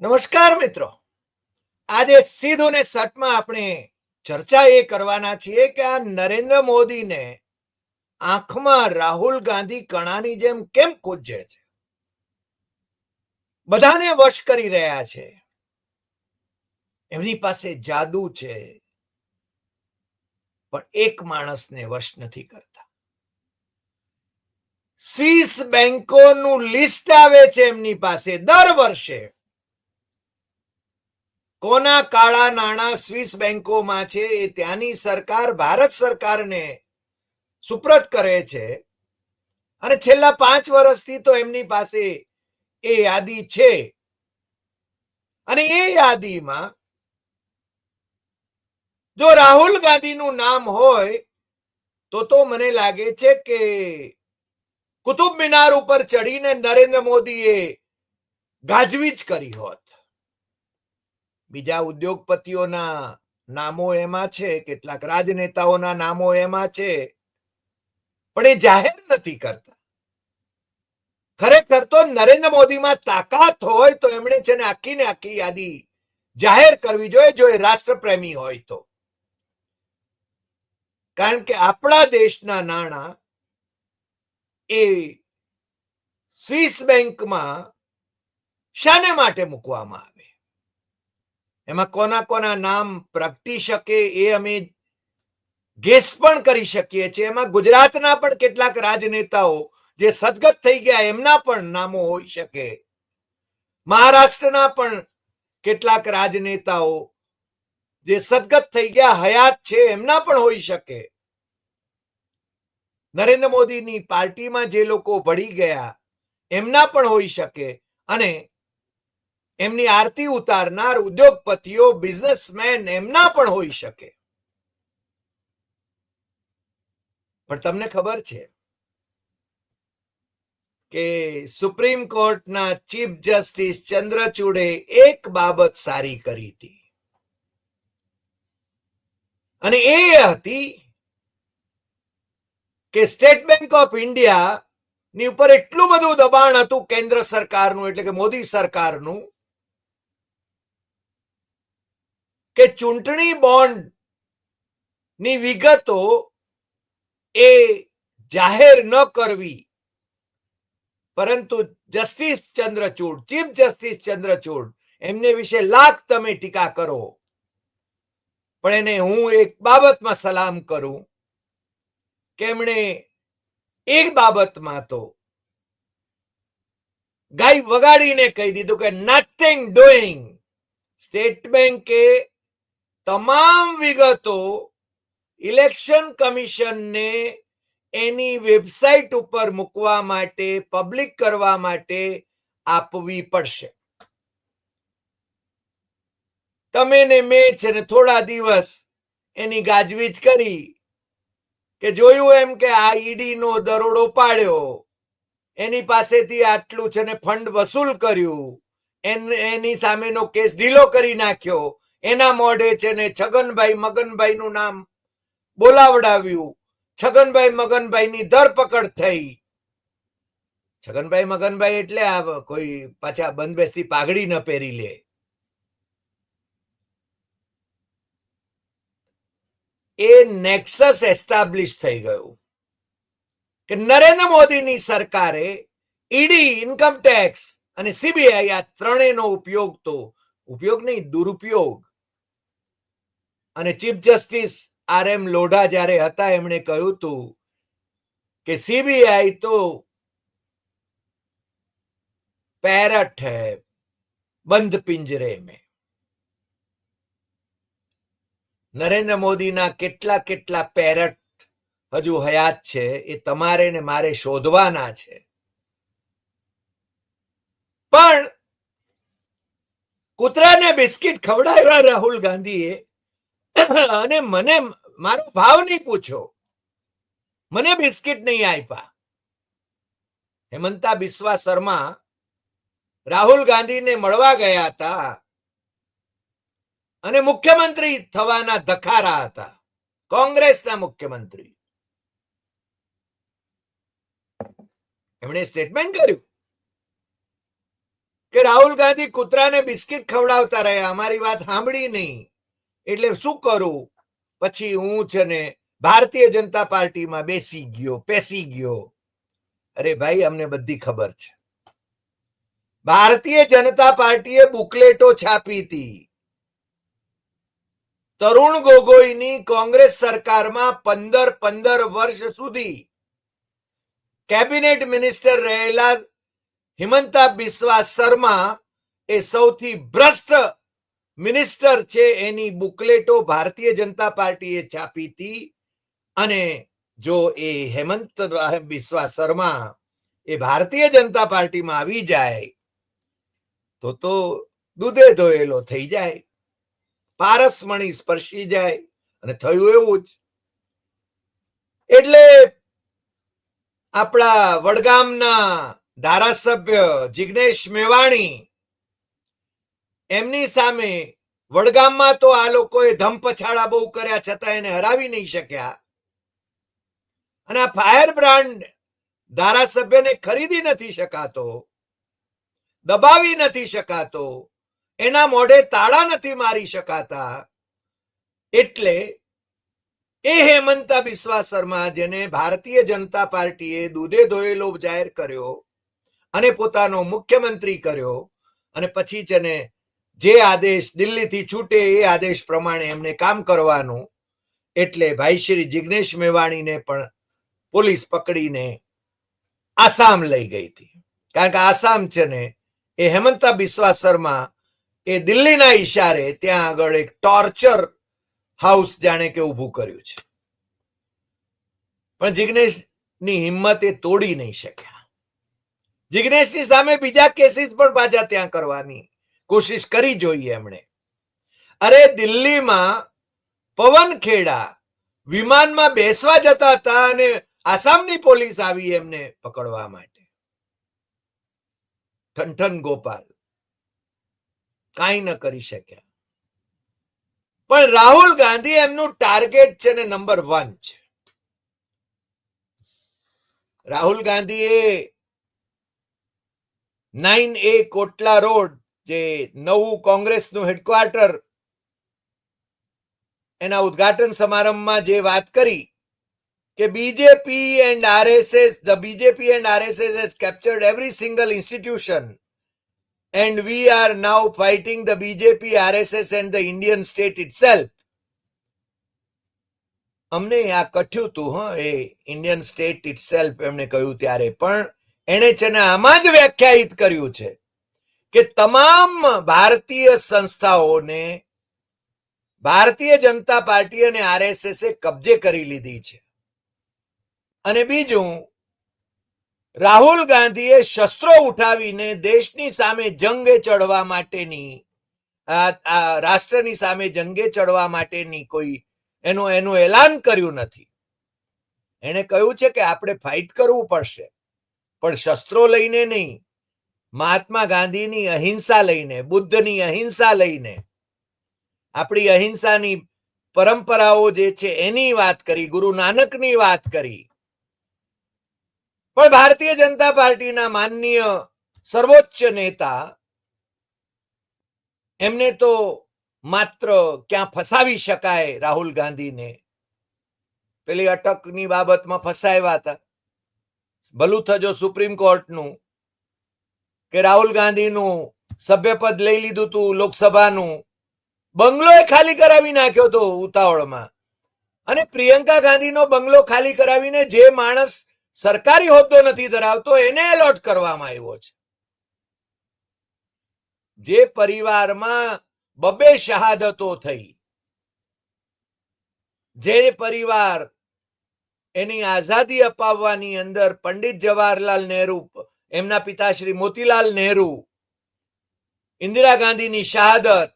નમસ્કાર મિત્રો. આજે સીધું ને સટમાં આપણે ચર્ચા એ કરવાના છીએ કે આ નરેન્દ્ર મોદીને આંખમાં રાહુલ ગાંધી કણાની જેમ કેમ કૂજે છે? બધાને વશ કરી રહ્યા છે. એમની પાસે જાદુ છે. પણ એક માણસને વશ નથી કરતા. સ્વિસ બેંકોનું લિસ્ટ આવે છે એમની પાસે દર વર્ષે. કોના કાળા નાણાં સ્વિસ બેંકોમાં છે એ ત્યાંની સરકાર, ભારત સરકારને સુપ્રત કરે છે. અને છેલ્લા પાંચ વર્ષથી તો એમની પાસે એ યાદી છે. અને એ યાદીમાં જો રાહુલ ગાંધીનું નામ હોય, તો તો મને લાગે છે કે કુતુબ મિનાર ઉપર ચડીને નરેન્દ્ર મોદીએ ગાજવીજ કરી હોત. બીજા ઉદ્યોગપતિઓના નામો એમાં છે, કેટલાક રાજનેતાઓના નામો એમાં છે, પણ એ જાહેર નથી કરતા. ખરેખર તો નરેન્દ્ર મોદીમાં તાકાત હોય તો એમણે છે ને આખી ને આખી યાદી જાહેર કરવી જોઈએ જો એ રાષ્ટ્રપ્રેમી હોય તો. કારણ કે આપણા દેશના નાણાં એ સ્વિસ બેંકમાં શાને માટે મૂકવામાં આવે? એમાં કોના કોના નામ પ્રગટી શકે એ અમે ગેસ પણ કરી શકીએ છીએ. એમાં ગુજરાતના પણ કેટલાક રાજનેતાઓ જે સદગત થઈ ગયા, એમના પણ નામો હોઈ શકે. મહારાષ્ટ્રના પણ કેટલાક રાજનેતાઓ જે સદગત થઈ ગયા, હયાત છે, એમના પણ હોઈ શકે. નરેન્દ્ર મોદીની પાર્ટીમાં જે લોકો ભળી ગયા, એમના પણ હોઈ શકે. અને એમની આરતી ઉતારનાર ઉદ્યોગપતિઓ બિઝનેસમેન એમના પણ હોઈ શકે. પણ તમને ખબર છે કે સુપ્રીમ કોર્ટના ચીફ જસ્ટિસ ચંદ્રચૂડે એક બાબત સારી કરી હતી. અને એ હતી કે સ્ટેટ બેંક ઓફ ઇન્ડિયા ની ઉપર એટલું બધું દબાણ હતું કેન્દ્ર સરકારનું, એટલે કે મોદી સરકારનું કે ચૂંટણી બોન્ડની વિગતો એ જાહેર ન કરવી. પરંતુ justice Chandrachud, chief justice Chandrachud, એમને વિશે લાખ તમે ટીકા કરો. પણ એને હું એક બાબતમાં સલામ કરું કે એમણે એક બાબતમાં તો ગાય વગાડીને કહી દીધું કે નથિંગ ડુઈંગ સ્ટેટ બેંકે તમામ વિગતો ઇલેક્શન કમિશનને એની વેબસાઇટ ઉપર મૂકવા માટે, પબ્લિક કરવા માટે આપવી પડશે. તમે ને મેં છે ને થોડા દિવસ એની ગાજવીજ કરી કે જોયું એમ કે આ ઈડી નો દરોડો પાડ્યો, એની પાસેથી આટલું છે ને ફંડ વસૂલ કર્યું એની સામેનો કેસ ઢીલો કરી નાખ્યો એના મોઢે છે ને છગનભાઈ મગનભાઈ નું નામ બોલાવડાવ્યું. છગનભાઈ મગનભાઈ ની ધરપકડ થઈ. છગનભાઈ મગનભાઈ એટલે આ કોઈ પાછા બંધબેસતી પાઘડી ન પહેરી લે. એ નેક્સસ એસ્ટાબ્લિશ થઈ ગયું કે નરેન્દ્ર મોદીની સરકારે ઈડી, ઇન્કમ ટેક્સ અને સીબીઆઈ આ ત્રણેયનો ઉપયોગ તો ઉપયોગ નહીં, દુરુપયોગ અને chief justice R M Lodha જ્યારે હતા એમણે કહ્યું હતું કે सीबीआई तो पैरट है बंद पिंजरे में નરેન્દ્ર મોદીના કેટલા કેટલા પેરટ હજુ હયાત છે એ તમારે ને મારે શોધવાના છે પણ કૂતરાને બિસ્કિટ ખવડાવ્યા રાહુલ ગાંધીએ અને મને મારો ભાવ નહીં પૂછો. મને બિસ્કિટ નહીં આપ્યા હેમંતા બિસ્વા શર્મા રાહુલ ગાંધીને મળવા ગયા હતા અને મુખ્યમંત્રી થવાના ધખારા હતા. કોંગ્રેસના મુખ્યમંત્રી. એમણે સ્ટેટમેન્ટ કર્યું કે રાહુલ ગાંધી કૂતરાને બિસ્કિટ ખવડાવતા રહ્યા. અમારી વાત સાંભળી નહીં. એટલે શું કરું? પછી હું છે ને ભારતીય જનતા પાર્ટીમાં બેસી ગયો, પેસી ગયો. અરે ભાઈ, અમને બધી ખબર છે. ભારતીય જનતા પાર્ટીએ બુકલેટો છાપી હતી. તરુણ ગોગોઈની કોંગ્રેસ સરકારમાં પંદર પંદર વર્ષ સુધી કેબિનેટ મિનિસ્ટર રહેલા હિમંતા બિસ્વા શર્મા એ સૌથી ભ્રષ્ટ મિનિસ્ટર છે એની બુકલેટો ભારતીય જનતા પાર્ટીએ છાપી હતી અને જો એ હેમંત બિસ્વા શર્મા એ ભારતીય જનતા પાર્ટીમાં આવી જાય, તો તો દૂધે ધોયેલો થઈ જાય પારસમણી સ્પર્શી જાય અને થયું એવું જ. એટલે આપણા વડગામના ધારાસભ્ય જિગ્નેશ મેવાણી એમની સામે વડગામમાં તો આ લોકોએ ધમપછાડા બહુ કર્યા છતાં એને હરાવી નહીં શક્યા. અને આ ફાયર બ્રાન્ડ ધારાસભ્યને ખરીદી નથી શકાતો, દબાવી નથી શકાતો, એના મોઢે તાળા નથી મારી શકાતા. એટલે એ હેમંતા બિસ્વા શર્મા જેને ભારતીય જનતા પાર્ટીએ દૂધે ધોયેલો જાહેર કર્યો અને પોતાનો મુખ્યમંત્રી કર્યો અને પછી છે ને જે આદેશ દિલ્હીથી છૂટે એ આદેશ પ્રમાણે એમને કામ કરવાનું એટલે ભાઈ શ્રી જિગ્નેશ મેવાણીને પણ પોલીસ પકડીને આસામ લઈ ગઈ હતી. કારણ કે આસામ છે ને, એ હેમંતા બિસ્વા શર્મા એ દિલ્હીના ઈશારે ત્યાં આગળ એક ટોર્ચર હાઉસ જાણે કે ઊભું કર્યું છે. પણ જિગ્નેશની હિંમત એ તોડી નહીં શક્યા. જિગ્નેશની સામે બીજા કેસીસ પણ પાછા ત્યાં કરવાની કોશિશ કરી જોઈએ એમણે. અરે દિલ્હીમાં પવન ખેડા વિમાનમાં બેસવા જતા હતા અને આસામની પોલીસ આવી એમને પકડવા માટે. ઠનઠન ગોપાલ. કાંઈ ન કરી શક્યા. પણ રાહુલ ગાંધી એમનું ટાર્ગેટ છે ને નંબર વન છે. રાહુલ ગાંધીએ નાઇન એ કોટલા રોડ જે નવું કોંગ્રેસનું હેડક્વાર્ટર એના ઉદ્ઘાટન સમારંભમાં જે વાત કરી કે BJP and RSS the BJP and RSS has captured every single institution and we are now fighting the BJP RSS and the Indian state itself. અમને આ કઠ્યું તું, હ, એ ઇન્ડિયન સ્ટેટ ઇટસેલ્ફ એમણે કહ્યું ત્યારે પણ એણે છે ને આમાં જ વ્યાખ્યાયિત કર્યું છે કે તમામ ભારતીય સંસ્થાઓને ભારતીય જનતા પાર્ટી અને આરએસએસ કબજે કરી લીધી છે. અને બીજું, રાહુલ ગાંધીએ શસ્ત્રો ઉઠાવીને દેશની સામે જંગે ચડવા માટેની રાષ્ટ્રની સામે જંગે ચડવા માટેની કોઈ એનું એનું એલાન કર્યું નથી. એણે કહ્યું છે કે આપણે ફાઇટ કરવું પડશે, પણ શસ્ત્રો લઈને નહીં. મહાત્મા ગાંધીની અહિંસા લઈને, બુદ્ધની અહિંસા લઈને, આપણી અહિંસાની પરંપરાઓ જે છે એની વાત કરી, ગુરુ નાનકની વાત કરી. પણ ભારતીય જનતા પાર્ટીના માનનીય સર્વોચ્ચ નેતા એમને તો માત્ર ક્યાં ફસાવી શકાય રાહુલ ગાંધીને. પેલી અટકની બાબતમાં ફસાયવા હતા. ભલું થજો સુપ્રીમ કોર્ટનું કે રાહુલ ગાંધીનું સભ્યપદ લઈ લીધું હતું લોકસભાનું, બંગલો એ ખાલી કરાવી નાખ્યો હતો ઉતાવળમાં. અને પ્રિયંકા ગાંધીનો બંગલો ખાલી કરાવીને જે માણસ સરકારી હોદ્દો નથી ધરાવતો, એને એલોટ કરવામાં આવ્યો છે. જે પરિવારમાં બબે શહાદતો થઈ, જે પરિવાર એની આઝાદી અપાવવાની અંદર પંડિત જવાહરલાલ નહેરુ એમના પિતાશ્રી મોતીલાલ નહેરુ, ઇન્દિરા ગાંધીની શહાદત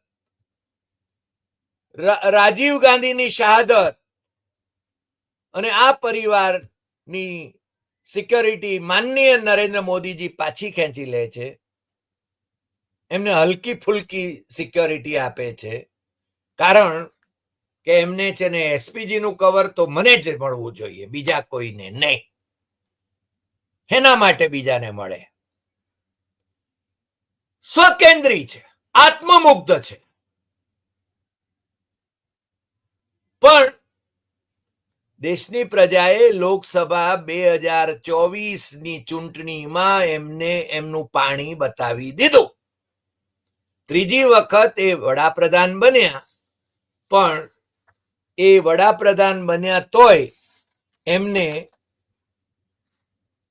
રાજીવ ગાંધીની શહાદત અને આ પરિવારની સિક્યોરિટી માનનીય નરેન્દ્ર મોદીજી પાછી ખેંચી લે છે. એમને હલકી ફુલકી સિક્યોરિટી આપે છે. કારણ કે એમને છે ને એસપીજી નું કવર તો મને જ મળવું જોઈએ, બીજા કોઈને નહીં. એના માટે બીજાને મળે. સ્વકેન્દ્રી છે, આત્મમુગ્ધ છે. પણ દેશની પ્રજાએ લોકસભા બે હજાર ચોવીસની ચૂંટણીમાં એમને એમનું પાણી બતાવી દીધું. ત્રીજી વખત એ વડાપ્રધાન બન્યા, પણ એ વડાપ્રધાન બન્યા તોય એમને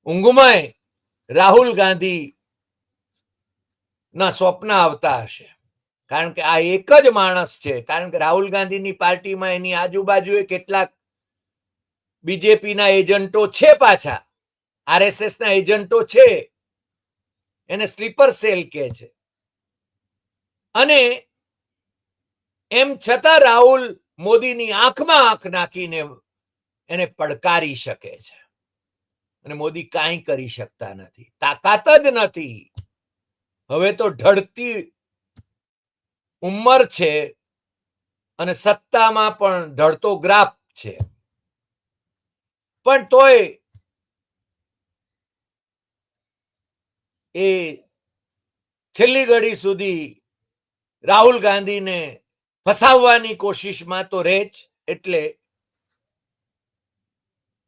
ઊંઘમાંય રાહુલ ગાંધી ના સ્વપ્ન આવતા હશે. કારણ કે આ એક જ માણસ છે. કારણ કે રાહુલ ગાંધીની પાર્ટીમાં એની આજુબાજુએ કેટલાક બીજેપીના એજન્ટો છે પાછા. આરએસએસ ના એજન્ટો છે. એને સ્લીપર સેલ કે છે. અને એમ છતાં રાહુલ મોદીની આંખમાં આંખ નાખીને એને પડકારી શકે છે. અને મોદી કાંઈ કરી શકતા નથી. તાકાત જ નથી. હવે તો ઢળતી ઉંમર છે અને સત્તામાં પણ ઢળતો ગ્રાફ છે. પણ તોય એ છેલ્લી ઘડી સુધી રાહુલ ગાંધીને ફસાવવાની કોશિશમાં તો રહે જ, એટલે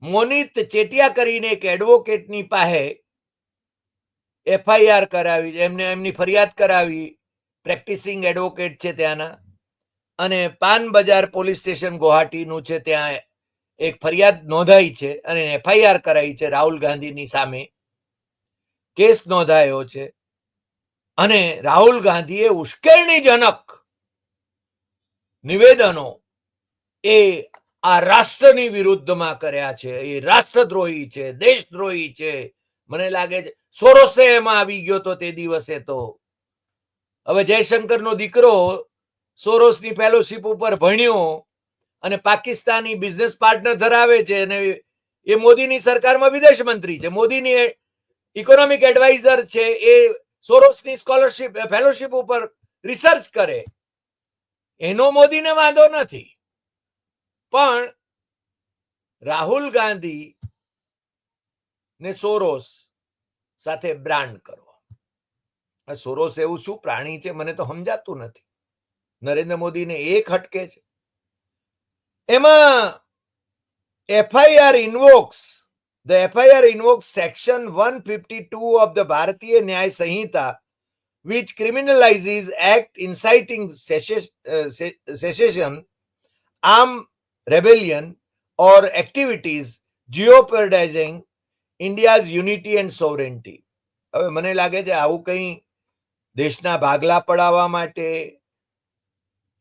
મોનિત ચેટિયા કરીને એક એડવોકેટની પાસે એફઆઈઆર કરાવી, એમને એમની ફરિયાદ કરાવી. પ્રેક્ટિસિંગ એડવોકેટ છે ત્યાંના. અને પાન બજાર પોલીસ સ્ટેશન ગુવાહાટીનું છે ત્યાં એક ફરિયાદ નોંધાઈ છે અને એફઆઈઆર કરાઈ છે રાહુલ ગાંધીની સામે. કેસ નોંધાયો છે. અને રાહુલ ગાંધીએ ઉશ્કેરણીજનક નિવેદનો એ આ રાષ્ટ્રની વિરુદ્ધમાં કર્યા છે, એ રાષ્ટ્રદ્રોહી છે, દેશદ્રોહી છે. મને લાગે છે, સોરોસે એમાં આવી ગયો તો તે દિવસે તો. હવે જયશંકરનો દીકરો સોરોસની ફેલોશિપ ઉપર ભણ્યો અને પાકિસ્તાની બિઝનેસ પાર્ટનર ધરાવે છે અને એ મોદીની સરકારમાં વિદેશ મંત્રી છે. મોદીની ઇકોનોમિક એડવાઇઝર છે, એ સોરોસની સ્કોલરશિપ, ફેલોશિપ ઉપર રિસર્ચ કરે. એનો મોદીને વાંધો નથી. પણ રાહુલ ગાંધી ને સોરોસ સાથે બ્રાન્ડ કરો. સોરોસ એવું શું પ્રાણી છે? મને તો સમજાતું નથી. નરેન્દ્ર મોદીને એક હટકે છે. એમાં FIR invokes the FIR invokes section one fifty two of the Bharatiya Nyaya Sanhita which criminalizes act inciting secession, um rebellion, or activities jeopardizing India's unity and sovereignty. હવે મને લાગે છે આવું કંઈ દેશના ભાગલા પડાવવા માટે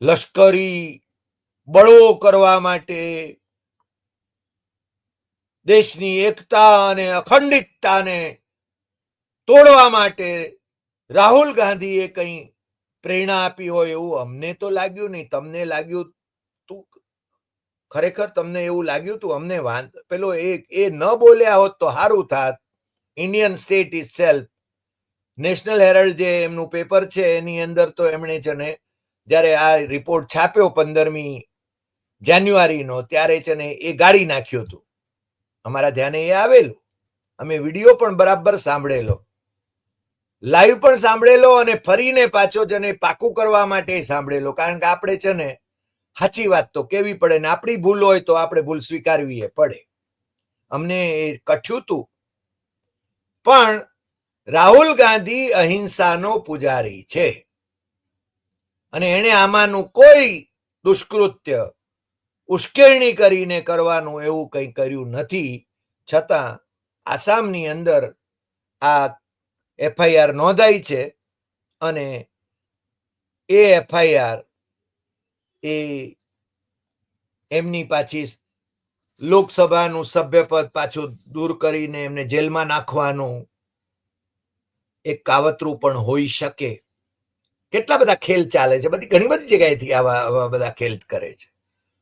લશ્કરી બળો કરવા માટે દેશની એકતા અને અખંડિતતાને તોડવા માટે રાહુલ ગાંધીએ કંઈ પ્રેરણા આપી હોય એવું અમને તો લાગ્યું નહીં તમને લાગ્યું ખરેખર તમને એવું લાગ્યું તું, અમને વાંધ પેલો એ એ ન બોલ્યા હોત તો સારું થાત. Indian state is self National Herald જે એમનું પેપર છે, એની અંદર તો એમણે છે ને જ્યારે આ રિપોર્ટ છાપ્યો પંદરમી જાન્યુઆરીનો, ત્યારે છે ને એ ગાળી નાખ્યું હતું. અમારા ધ્યાને એ આવેલું. અમે વીડિયો પણ બરાબર સાંભળેલો. લાઈવ પણ સાંભળેલો અને ફરીને પાછો છે ને પાકું કરવા માટે સાંભળેલો. કારણ કે આપણે છે ને સાચી વાત તો કેવી પડે ને આપણી ભૂલ હોય તો આપણે ભૂલ સ્વીકારવી પડે. અમને એ કઠ્યું હતું પણ રાહુલ ગાંધી અહિંસાનો પૂજારી છે. અને એને આમાંનું કોઈ દુષ્કૃત્ય, ઉશ્કેરણી કરીને કરવાનું એવું કંઈ કર્યું નથી. છતાં આસામની અંદર આ એફઆઈઆર નોંધાઈ છે અને એ એફઆઈઆર એ એમની પાછી લોકસભાનું સભ્યપદ પાછું દૂર કરીને એમને જેલમાં નાખવાનું એક કાવતરું પણ હોઈ શકે. કેટલા બધા ખેલ ચાલે છે. બધી ઘણી બધી જગ્યાએથી આવા આવા બધા ખેલ કરે છે.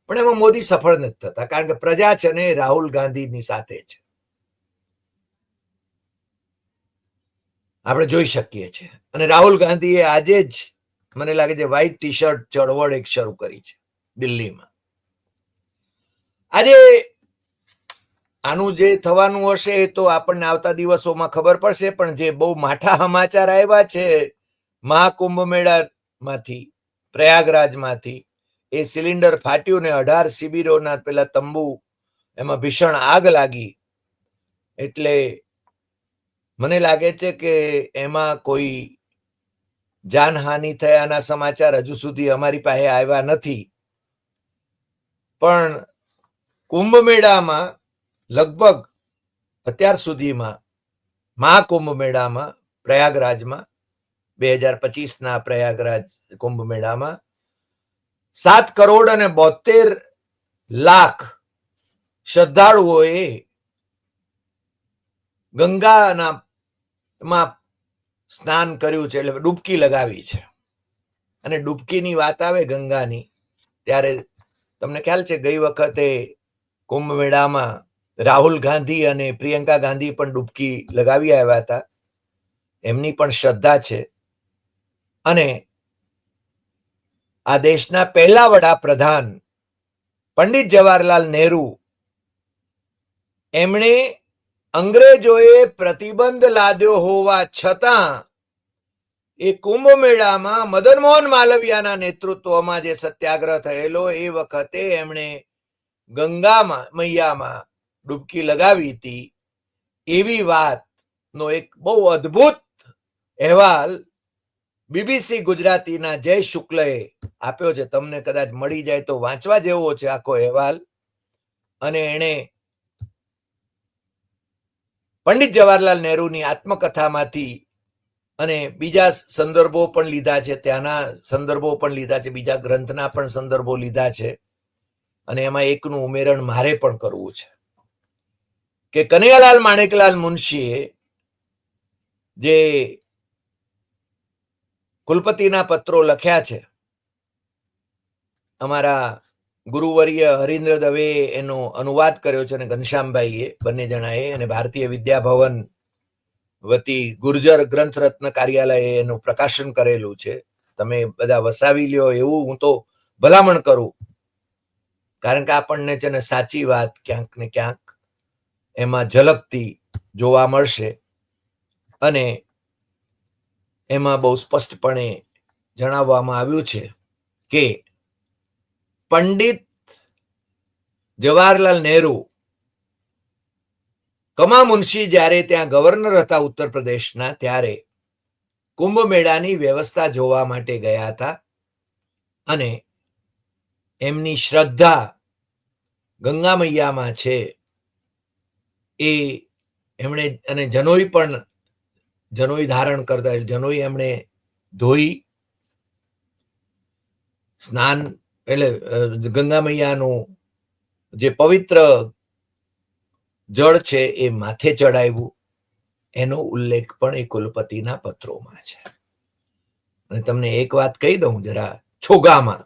પણ એમાં મોદી સફળ નથી થતા, કારણ કે પ્રજા છે ને રાહુલ ગાંધીની સાથે છે. આપણે જોઈ શકીએ છીએ. અને રાહુલ ગાંધીએ આજે જ મને લાગે છે વ્હાઈટ ટી શર્ટ ચળવળ એક શરૂ કરી છે દિલ્હીમાં. આજે આનું જે થવાનું હશે તો આપણને આવતા દિવસોમાં ખબર પડશે, પણ જે બહુ માઠા સમાચાર આવ્યા છે મહાકુંભ મેળામાંથી, પ્રયાગરાજમાંથી, એ સિલિન્ડર ફાટ્યું ને અઢાર શિબિરોના પેલા તંબુ, એમાં ભીષણ આગ લાગી. એટલે મને લાગે છે કે એમાં કોઈ જાનહાનિ થયાના સમાચાર હજુ સુધી અમારી પાસે આવ્યા નથી. પણ કુંભ મેળામાં લગભગ અત્યાર સુધીમાં મહાકુંભ મેળામાં પ્રયાગરાજમાં, બે હજાર પચીસના પ્રયાગરાજ કુંભ મેળામાં સાત કરોડ અને બોતેર લાખ શ્રદ્ધાળુઓએ ગંગાના માં સ્નાન કર્યું છે એટલે ડૂબકી લગાવી છે. અને ડૂબકીની વાત આવે ગંગાની, ત્યારે તમને ખ્યાલ છે ગઈ વખતે કુંભ મેળામાં રાહુલ ગાંધી અને પ્રિયંકા ગાંધી પણ ડૂબકી લગાવી આવ્યા હતા. એમની પણ શ્રદ્ધા છે. અને આ દેશના પહેલા વડાપ્રધાન પંડિત જવાહરલાલ નહેરુ, એમણે અંગ્રેજોએ પ્રતિબંધ લાદ્યો હોવા છતાં એ કુંભ મેળામાં મદન મોહન માલવિયાના નેતૃત્વમાં જે સત્યાગ્રહ થયેલો એ વખતે એમણે ગંગામાં, મૈયામાં ડૂબકી લગાવી હતી. એવી વાતનો એક બહુ અદ્ભુત અહેવાલ બીબીસી ગુજરાતીના જય શુક્લએ આપ્યો છે. તમને કદાચ મળી જાય તો વાંચવા જેવો છે આખો અહેવાલ. અને એણે પંડિત જવાહરલાલ નહેરુની આત્મકથામાંથી અને બીજા સંદર્ભો પણ લીધા છે, ત્યાંના સંદર્ભો પણ લીધા છે, બીજા ગ્રંથના પણ સંદર્ભો લીધા છે. અને એમાં એકનું ઉમેરણ મારે પણ કરવું છે. કે કનૈયાલાલ માણેકલાલ મુનશીએ જે કુલપતિના પત્રો લખ્યા છે, અમારા ગુરુવર્ય હરીન્દ્ર દવે એનો અનુવાદ કર્યો છે અને ઘનશ્યામભાઈએ બંને જણાએ અને ભારતીય વિદ્યાભવન વતી ગુર્જર ગ્રંથ રત્ન કાર્યાલયે એનું પ્રકાશન કરેલું છે. તમે બધા વસાવી લ્યો એવું હું તો ભલામણ કરું. કારણ કે આપણને છે ને સાચી વાત ક્યાંક ને ક્યાંક એમાં ઝલકતી જોવા મળશે અને એમાં બહુ સ્પષ્ટપણે જણાવવામાં આવ્યું છે કે પંડિત જવાહરલાલ નહેરુ. કમા મુનશી જ્યારે ત્યાં ગવર્નર હતા ઉત્તર પ્રદેશના, ત્યારે કુંભ મેળાની વ્યવસ્થા જોવા માટે ગયા હતા અને એમની શ્રદ્ધા ગંગા મૈયામાં છે એ એમણે અને જનોઈ પણ, જનોઈ ધારણ કરતા, જનોઈ એમણે ધોઈ, સ્નાન એટલે ગંગા મૈયાનું જે પવિત્ર જળ છે એ માથે ચડાવ્યું, એનો ઉલ્લેખ પણ એ કુલપતિના પત્રોમાં છે. અને તમને એક વાત કહી દઉં જરા છોગામાં.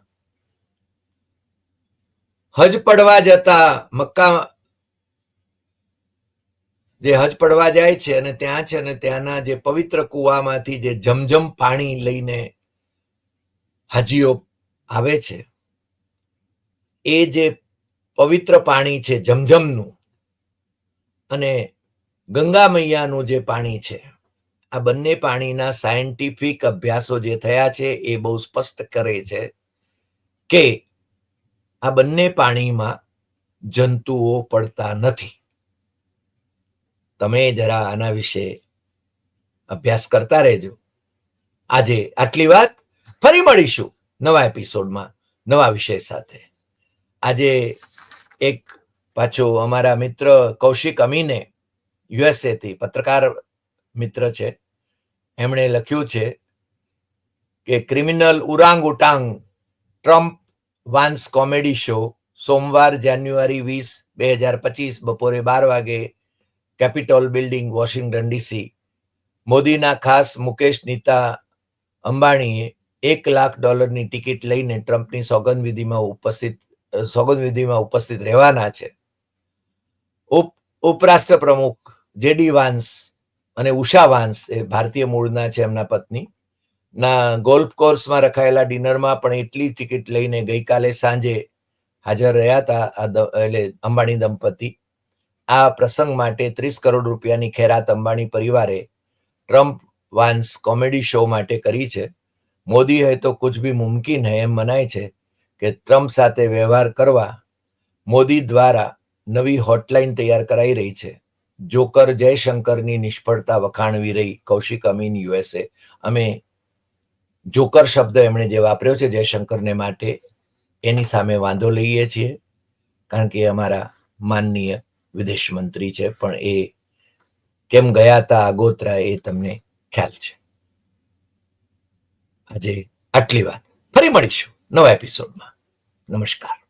હજ પડવા જતા મક્કા જે હજ પડવા જાય છે અને ત્યાં છે અને ત્યાંના જે પવિત્ર કુવામાંથી જે જમજમ પાણી લઈને હાજીઓ આવે છે એ જે પવિત્ર પાણી છે, જમજમનું અને ગંગા મૈયાનું જે પાણી છે, આ બંને પાણીના સાયન્ટિફિક અભ્યાસો જે થયા છે, એ બહુ સ્પષ્ટ કરે છે કે આ બંને પાણીમાં જંતુઓ પડતા નથી. તમે જરા આના વિશે અભ્યાસ કરતા રહેજો. આજે આટલી વાત. ફરી મળીશું નવા એપિસોડમાં નવા વિષય સાથે. આજે એક પાછો અમારા મિત્ર કૌશિક અમીને યુએસએ થી પત્રકાર મિત્ર છે. એમણે લખ્યું છે કે criminal orangutan Trump Vance comedy show સોમવાર, જાન્યુઆરી વીસ, બે હજાર પચીસ, બપોરે બાર વાગે કેપિટોલ બિલ્ડિંગ વોશિંગ્ટન ડીસી મોદીના ખાસ મુકેશ નીતા અંબાણીએ એક લાખ ડોલરની ટિકિટ લઈને ટ્રમ્પની સોગંદવિધિમાં ઉપસ્થિત સોગંદવિધિમાં ઉપસ્થિત રહેવાના છે. ઉપ ઉપરાષ્ટ્ર પ્રમુખ જેડી વાન્સ અને ઉષા વાન્સ એ ભારતીય મૂળના છે એમના પત્ની. ના, ગોલ્ફ કોર્સમાં રખાયેલા ડિનરમાં પણ એટલી ટિકિટ લઈને ગઈકાલે સાંજે હાજર રહ્યા હતા એટલે અંબાણી દંપતી. આ પ્રસંગ માટે ત્રીસ કરોડ રૂપિયાની ખેરાત અંબાણી પરિવારે ટ્રમ્પ વાન્સ કોમેડી શો માટે કરી છે. મોદી હે તો કુછ ભી મુમકિન હૈ એમ મનાય છે. કે ટ્રમ્પ સાથે વ્યવહાર કરવા મોદી દ્વારા નવી હોટલાઇન તૈયાર કરાઈ રહી છે. જોકર જયશંકરની નિષ્ફળતા વખાણવી રહી કૌશિક અમીન યુએસએ અમે જોકર શબ્દ એમણે જે વાપર્યો છે જયશંકરને માટે, એની સામે વાંધો લઈએ છીએ, કારણ કે અમારા માનનીય વિદેશ મંત્રી છે, પણ એ કેમ ગયા હતા આગોતરા એ તમને ખ્યાલ છે. આજે આટલી વાત. ફરી મળીશું નવા એપિસોડમાં નમસ્કાર.